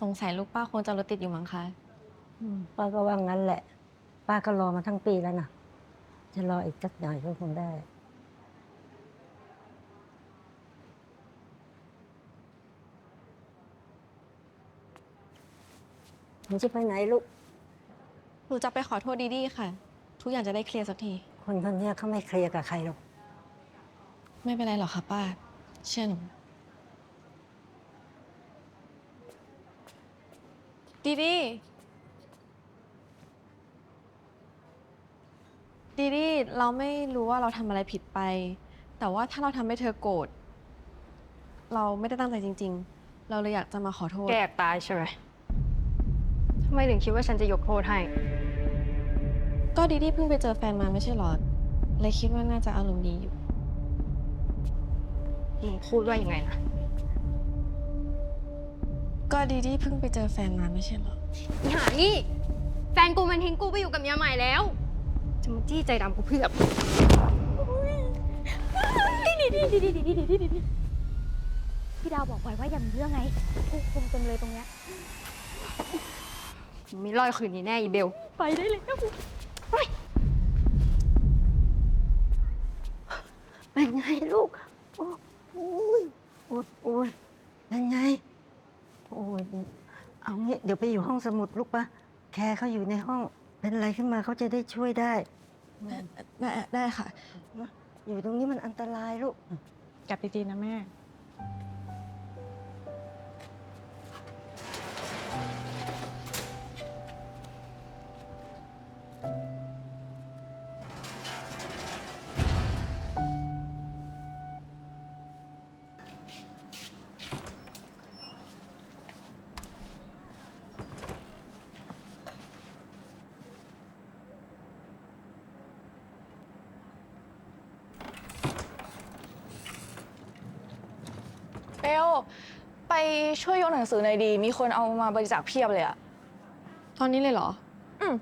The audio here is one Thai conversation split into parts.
สงสัยลูกป้าคงจะรถติดอยู่มั้งคะ อืมป้าก็ว่างั้นแหละ ป้าก็รอมาทั้งปีแล้วนะจะรออีกสักหน่อยก็คงได้ หนูจะไปไหนลูก หนูจะไปขอโทษดีดีค่ะ ทุกอย่างจะได้เคลียร์สักที คนคนเนี้ยเขาไม่เคลียร์กับใครหรอก ไม่เป็นไรหรอกค่ะป้า เชื่อหนู ดีดีดีดีเราไม่รู้ว่าเราทำอะไรผิดไป แต่ว่าถ้าเราทำให้เธอโกรธ เราไม่ได้ตั้งใจจริง ๆ เราเลยอยากจะมาขอโทษ แกอยากตายใช่ไหมทำไมถึงคิดว่าฉันจะยกโทษให้ ก็ดีดีเพิ่งไปเจอแฟนมาไม่ใช่หรอ เลยคิดว่าน่าจะอารมณ์ดีอยู่มึงพูดว่ายังไงนะ ก็ดีดีเพิ่งไปเจอแฟนมาไม่ใช่หรอ อีหานี่ แฟนกูมันทิ้งกูไปอยู่กับเมียใหม่แล้ว จะมาจี้ใจดำกูเพื่อพี่ดาวบอกไว้ว่าอย่ามีเรื่องไงผู้คุมเต็มเลยตรงเนี้ยมึงไม่รอดคืนนี้แน่อีเบล ไปได้เลยนะเป็นไงลูก โอ้ยโอ้ยโอ้ยเป็นไง โอ้ยเอางี้เดี๋ยวไปอยู่ห้องสมุดลูกปะแคร์เขาอยู่ในห้องเป็นอะไรขึ้นมาเขาจะได้ช่วยได้ ได้ได้ค่ะ อยู่ตรงนี้มันอันตรายลูก กลับดีๆนะแม่ เบลไปช่วยยกหนังสือหน่อยดี มีคนเอามาบริจาคเพียบเลยอะตอนนี้เลยเหรอ อืม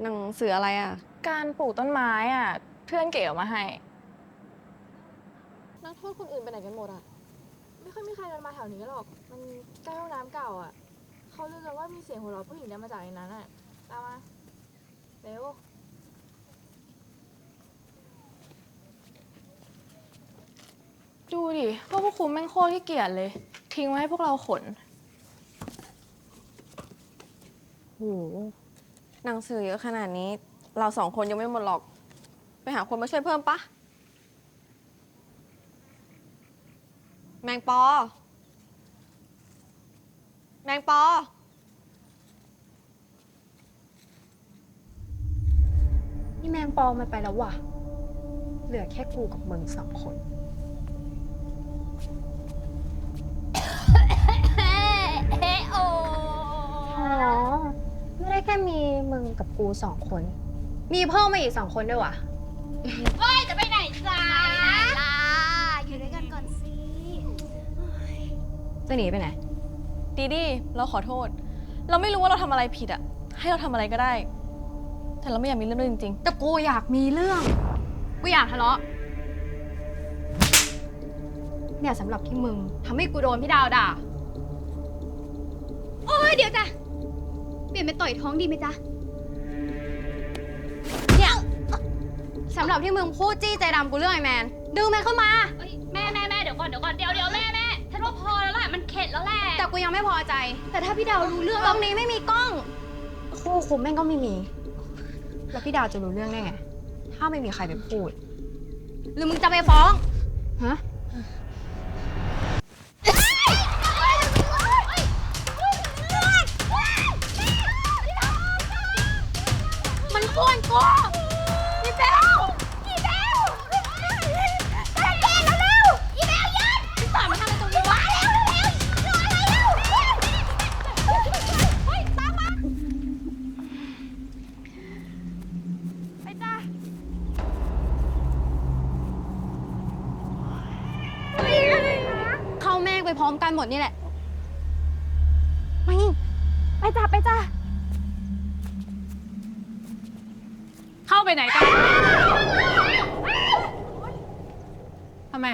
หนังสืออะไรอะ การปลูกต้นไม้อะเพื่อนเก๋เอามาให้ นักโทษคนอื่นไปไหนกันหมดอะ ไม่ค่อยมีใครเดินมาแถวนี้หรอก มันใกล้ห้องน้ำเก่าอะ เขาลือกันว่ามีเสียงหัวเราะผู้หญิงเดินมาจากในนั้นอะ ตามมา เร็ว ดูดิพวกพวกคุณแม่งโคตรขี้เกียจเลย ทิ้งไว้ให้พวกเราขนโหหนังสือเยอะขนาดนี้ เราสองคนยังไม่หมดหรอก ไปหาคนมาช่วยเพิ่มปะ แมงปอ แมงปอ นี่แมงปองมันไปแล้วว่ะ เหลือแค่กูกับมึงสองคน อ๋อ ไม่ได้แค่มีมึงกับกูสองคน มีเพิ่มมาอีกสองคนด้วยว่ะจะไปไหนจ้าล่ะอยู่ด้วยกันก่อนสิจะหนีไปไหน ดีดีเราขอโทษ เราไม่รู้ว่าเราทำอะไรผิดอะให้เราทำอะไรก็ได้ แต่เราไม่อยากมีเรื่องด้วยจริงแต่กูอยากมีเรื่อง กูอยากทะเลาะ เนี่ยสำหรับที่มึงทำให้กูโดนพี่ดาวด่าโอ้ย เดี๋ยวจ้ะ เปลี่ยนเป็นต่อยท้องดีไหมจ๊ะ เนี่ยสำหรับที่มึงพูดจี้ใจดำกูเรื่องไอ้แมน ดึงแมนเข้ามา เอ้ยแม่แม่แม่เดี๋ยวก่อนเดี๋ยวก่อนเดี๋ยวเดี๋ยวแม่แม่ฉันว่าพอแล้วแหละมันเข็ดแล้วแหละแต่กูยังไม่พอใจ แต่ถ้าพี่ดาวรู้เรื่องตแล้รวงนี้ไม่มีกล้อง คู่คุมแม่งก็ไม่มี แล้วพี่ดาวจะรู้เรื่องได้ไง ถ้าไม่มีใครไปพูด หรือมึงจะไปฟ้อง ฮะ มันกูพี่เบลพี่เบลตะเกียบเร็วๆอีเบลยันพี่สามมาทำอะไรตรงนี้วะเร็วเร็วรออะไรเร็วเฮ้ยตามมาไปจ้า เข้าแม่งไปพร้อมกันหมดนี่แหละ ไปจ้าไปจ้า เข้าไปไหนกันทำไม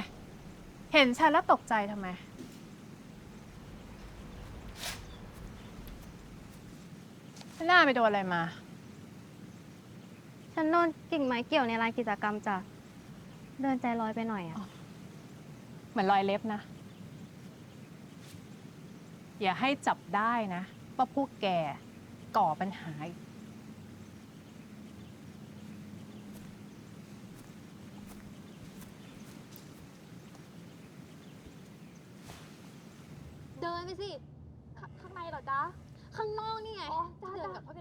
เห็นฉันแล้วตกใจทำไม ฉันหน้าไปโดนอะไรมา ฉันโดนกิ่งไม้เกี่ยวในรายกิจกรรมจากเดินใจลอยไปหน่อยอะเหมือนรอยเล็บนะ อย่าให้จับได้นะว่าพวกแกก่อปัญหาอีก เดินไปสิข้างในเหรอจ๊ะ ข้างนอกนี่ไง อ๋อจ้าเดินจ้ากลับเข้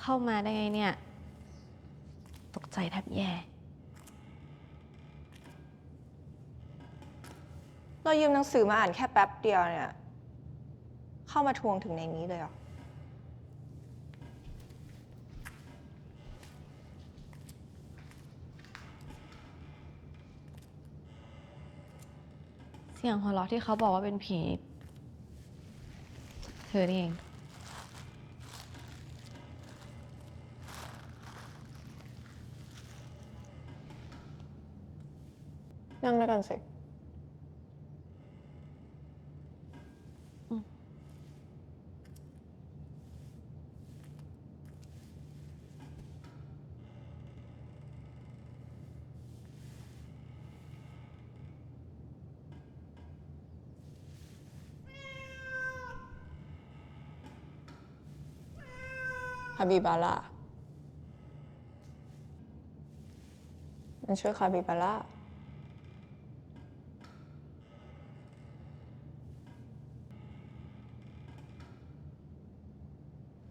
เข้ามาได้ไงเนี่ย ตกใจแทบแย่ เรายืมหนังสือมาอ่านแค่แป๊บเดียวเนี่ย เข้ามาทวงถึงในนี้เลยเหรอ เสียงหัวเราะที่เขาบอกว่าเป็นผี เธอนี่เอง นั่งด้วกันสิฮาบิบาร่ามันชื่อคาบิบาร่า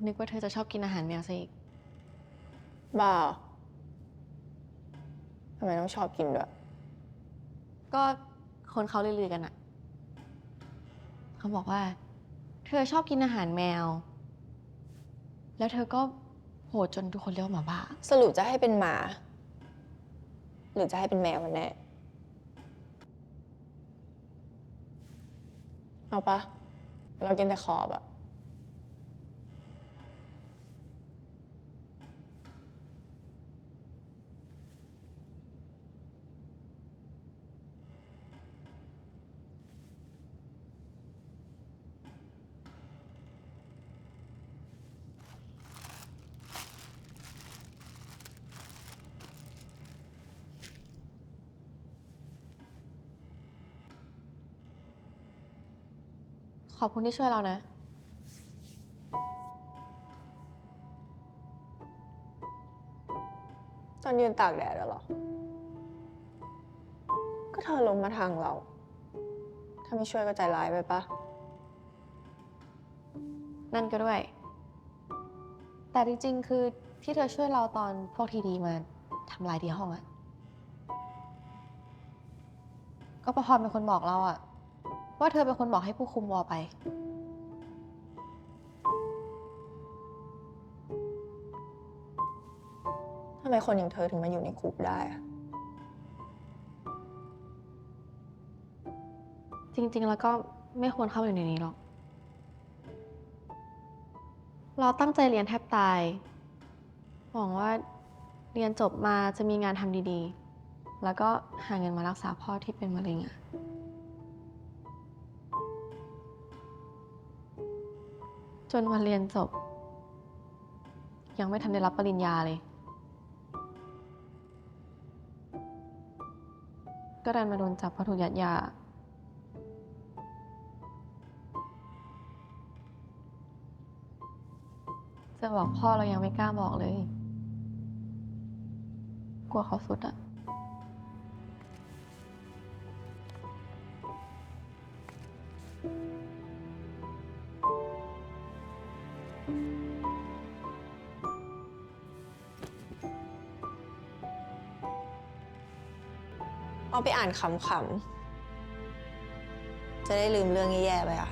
นึกว่าเธอจะชอบกินอาหารแมวซะอีก บ้าเหรอทำไมต้องชอบกินด้วย ก็คนเขาลือๆกันอะเขาบอกว่า เธอชอบกินอาหารแมว แล้วเธอก็โหดจนทุกคนเรียกว่าหมาบ้า สรุปจะให้เป็นหมา หรือจะให้เป็นแมวมันแน่ เอาปะ เรากินแต่ขอบอะ ขอบคุณที่ช่วยเรานะ ตอนยืนตากแดดอะเหรอ ก็เธอลงมาทางเรา ถ้าไม่ช่วยก็ใจร้ายไปปะ นั่นก็ด้วย แต่จริงๆ คือที่เธอช่วยเราตอนพวกทีดีมาทำลายที่ห้องอะก็ประพรเป็นคนบอกเราอะ ว่าเธอเป็นคนบอกให้ผู้คุมวอไป ทำไมคนอย่างเธอถึงมาอยู่ในคุกได้อะจริง ๆ แล้วก็ไม่ควรเข้าไปอยู่ในนี้หรอก เราตั้งใจเรียนแทบตาย หวังว่าเรียนจบมาจะมีงานทำดีๆ แล้วก็หาเงินมารักษาพ่อที่เป็นมะเร็งอะ จนวันเรียนจบ ยังไม่ทันได้รับปริญญาเลย ก็ดันมาโดนจับเพราะถูกยัดยา จะบอกพ่อเรายังไม่กล้าบอกเลย กลัวเขาสุดอะ เอาไปอ่านขำๆ จะได้ลืมเรื่องแย่ๆไปอะ